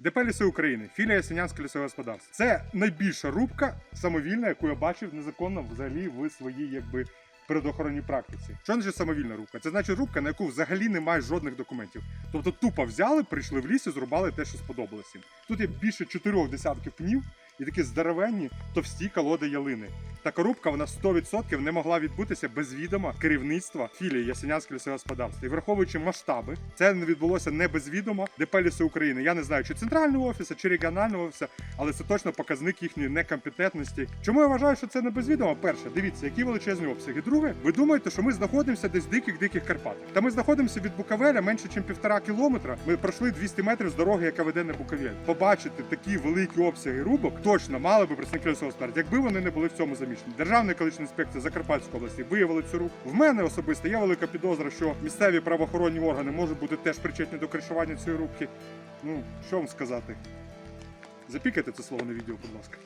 ДП Ліси України, філія Ясенянське лісове господарство. Це найбільша рубка самовільна, яку я бачив незаконно взагалі в своїй якби. Природоохоронній практиці. Що значить самовільна рубка? Це значить рубка, на яку взагалі немає жодних документів. Тобто тупо взяли, прийшли в ліс і зрубали те, що сподобалось їм. Тут є більше чотирьох десятків пнів і такі здоровенні, товсті колоди ялини. Така рубка вона 100% не могла відбутися без відома керівництва філії Ясенянське лісове господарство. І враховуючи масштаби, це не відбулося не без відома ДП Ліси України. Я не знаю, чи центрального офісу, чи регіонального офісу, але це точно показник їхньої некомпетентності. Чому я вважаю, що це не без відома? Перше, дивіться, які величезні обсяги. Друге, ви думаєте, що ми знаходимося десь в диких диких Карпатах. Та ми знаходимося від Буковеля менше, ніж півтора кілометра. Ми пройшли 200 метрів з дороги, яка веде на Буковель. Побачити такі великі обсяги рубок точно мали би представники лісового господарства, якби вони не були в цьому замішані. Державна екологічна інспекція Закарпатської області виявили цю руку. В мене особисто є велика підозра, що місцеві правоохоронні органи можуть бути теж причетні до кришування цієї рубки. Ну, що вам сказати? Запікайте це слово на відео, будь ласка.